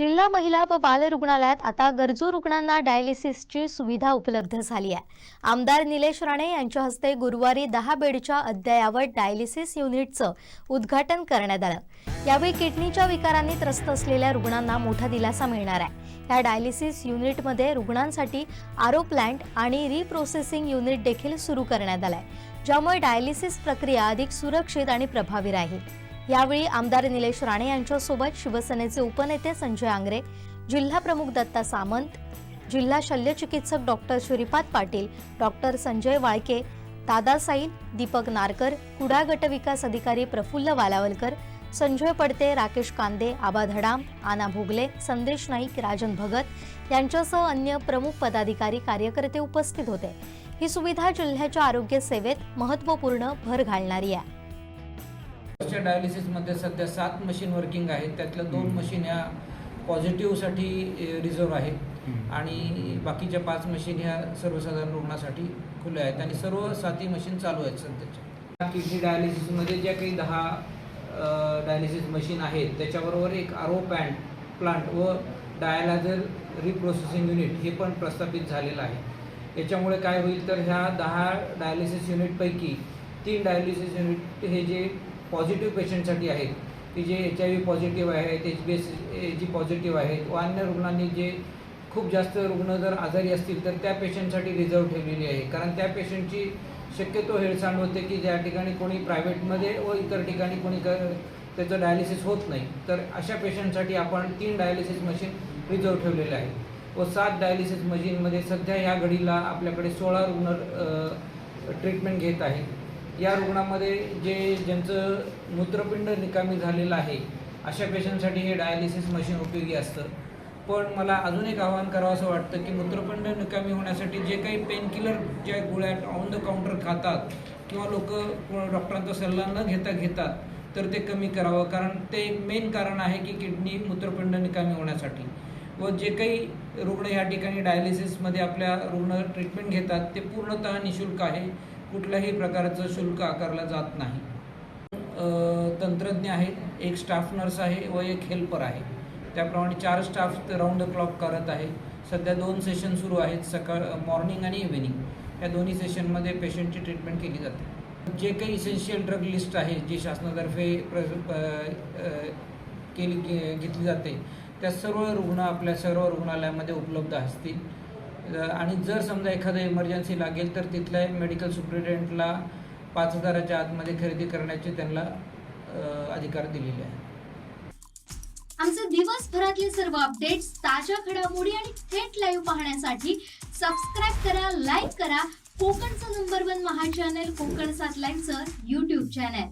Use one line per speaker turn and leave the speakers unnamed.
जिल्हा महिला व बाल रुग्णालयात आता गरजू रुग्णांना डायलिसिसची सुविधा उपलब्ध झाली आहे. आमदार निलेश राणे यांच्या हस्ते गुरुवारी दहा बेडच्या अद्ययावत डायलिसिस युनिटचं उद्घाटन करण्यात आलं. यावेळी किडनीच्या विकारांनी त्रस्त असलेल्या रुग्णांना मोठा दिलासा मिळणार आहे. या डायलिसिस युनिटमध्ये रुग्णांसाठी आरो प्लांट आणि रिप्रोसेसिंग युनिट देखील सुरू करण्यात आलंय. ज्यामुळे डायलिसिस प्रक्रिया अधिक सुरक्षित आणि प्रभावी राहील. यावेळी आमदार निलेश राणे यांच्यासोबत शिवसेनेचे उपनेते संजय आंग्रे जिल्हा प्रमुख दत्ता सामंत जिल्हा शल्यचिकित्सक डॉक्टर श्रीपाद पाटील डॉक्टर संजय वाळके दादा साईल दीपक नारकर कुडा गट विकास अधिकारी प्रफुल्ल वालावलकर संजय पडते राकेश कांदे आबा धडाम आना भोगले संदेश नाईक राजन भगत यांच्यासह अन्य प्रमुख पदाधिकारी कार्यकर्ते उपस्थित होते. ही सुविधा जिल्ह्याच्या आरोग्य सेवेत महत्त्वपूर्ण भर घालणारी आहे.
डायलिसिसमध्ये सध्या सात मशीन वर्किंग आहेत. त्यातल्या दोन मशीन ह्या पॉझिटिव्हसाठी रिझर्व आहेत. आणि बाकीच्या पाच मशीन ह्या सर्वसाधारण रुग्णासाठी खुल्या आहेत. आणि सर्व सातही मशीन चालू आहेत सध्याच्या. किडनी डायलिसिसमध्ये ज्या काही दहा डायलिसिस मशीन आहेत त्याच्याबरोबर एक आरो पॅन्ट प्लांट व डायलायझर रिप्रोसेसिंग युनिट हे पण प्रस्थापित झालेलं आहे. याच्यामुळे काय होईल तर ह्या दहा डायलिसिस युनिटपैकी तीन डायलिसिस युनिट हे जे पॉझिटिव्ह पेशंटसाठी आहेत. की जे एच आय व्ही पॉझिटिव्ह आहेत H B S G positive आहेत व अन्य रुग्णांनी जे खूप जास्त रुग्ण जर आजारी असतील तर त्या पेशंटसाठी रिझर्व ठेवलेली आहे. कारण त्या पेशंटची शक्यतो हेळसांड होते की ज्या ठिकाणी कोणी प्रायव्हेटमध्ये व इतर ठिकाणी कोणी त्याचं डायलिसिस होत नाही. तर अशा पेशंटसाठी आपण तीन डायलिसिस मशीन रिझर्व ठेवलेले आहे व सात डायलिसिस मशीनमध्ये सध्या ह्या घडीला आपल्याकडे सोळा रुग्ण ट्रीटमेंट घेत आहेत. या रुग्णामध्ये जे ज्यांचं मूत्रपिंड निकामी झालेलं आहे अशा पेशंटसाठी हे डायलिसिस मशीन उपयोगी असतं. पण मला अजून एक आवाहन करावं असं वाटतं की मूत्रपिंड निकामी होण्यासाठी जे काही पेनकिलर ज्या गोळ्या ऑन द काउंटर खातात किंवा लोक डॉक्टरांचा सल्ला न घेता घेतात तर ते कमी करावं. कारण ते एक मेन कारण आहे की किडनी मूत्रपिंड निकामी होण्यासाठी. व जे काही रुग्ण या ठिकाणी डायलिसिसमध्ये आपल्या रुग्ण ट्रीटमेंट घेतात ते पूर्णतः निशुल्क आहे. कुठल्याही प्रकारचं शुल्क आकारलं जात नाही. तंत्रज्ञ आहेत एक स्टाफ नर्स आहे व एक हेल्पर आहे. त्याप्रमाणे चार स्टाफ राऊंड द क्लॉक करत आहे सध्या दोन सेशन सुरू आहेत सकाळ मॉर्निंग आणि इव्हिनिंग या दोन्ही सेशनमध्ये पेशंटची ट्रीटमेंट केली जाते. जे काही इसेन्शियल ड्रग लिस्ट आहे जी शासनातर्फे प्र केली गे- घेतली जाते त्या सर्व रुग्ण आपल्या सर्व रुग्णालयामध्ये उपलब्ध असतील. आणि जर समजा एखादं इमर्जन्सी लागेल तर तिथल्या मेडिकल सुप्रिटेंडला पाच हजाराच्या आतमध्ये खरेदी करण्याचे त्यांना अधिकार दिलेले आहे
आमचे दिवसभरातले सर्व अपडेट्स ताज्या घडामोडी आणि थेट लाईव्ह पाहण्यासाठी सबस्क्राईब करा लाईक करा. कोकणचं number one Maha channel Konkan सात लाईनचं युट्यूब चॅनल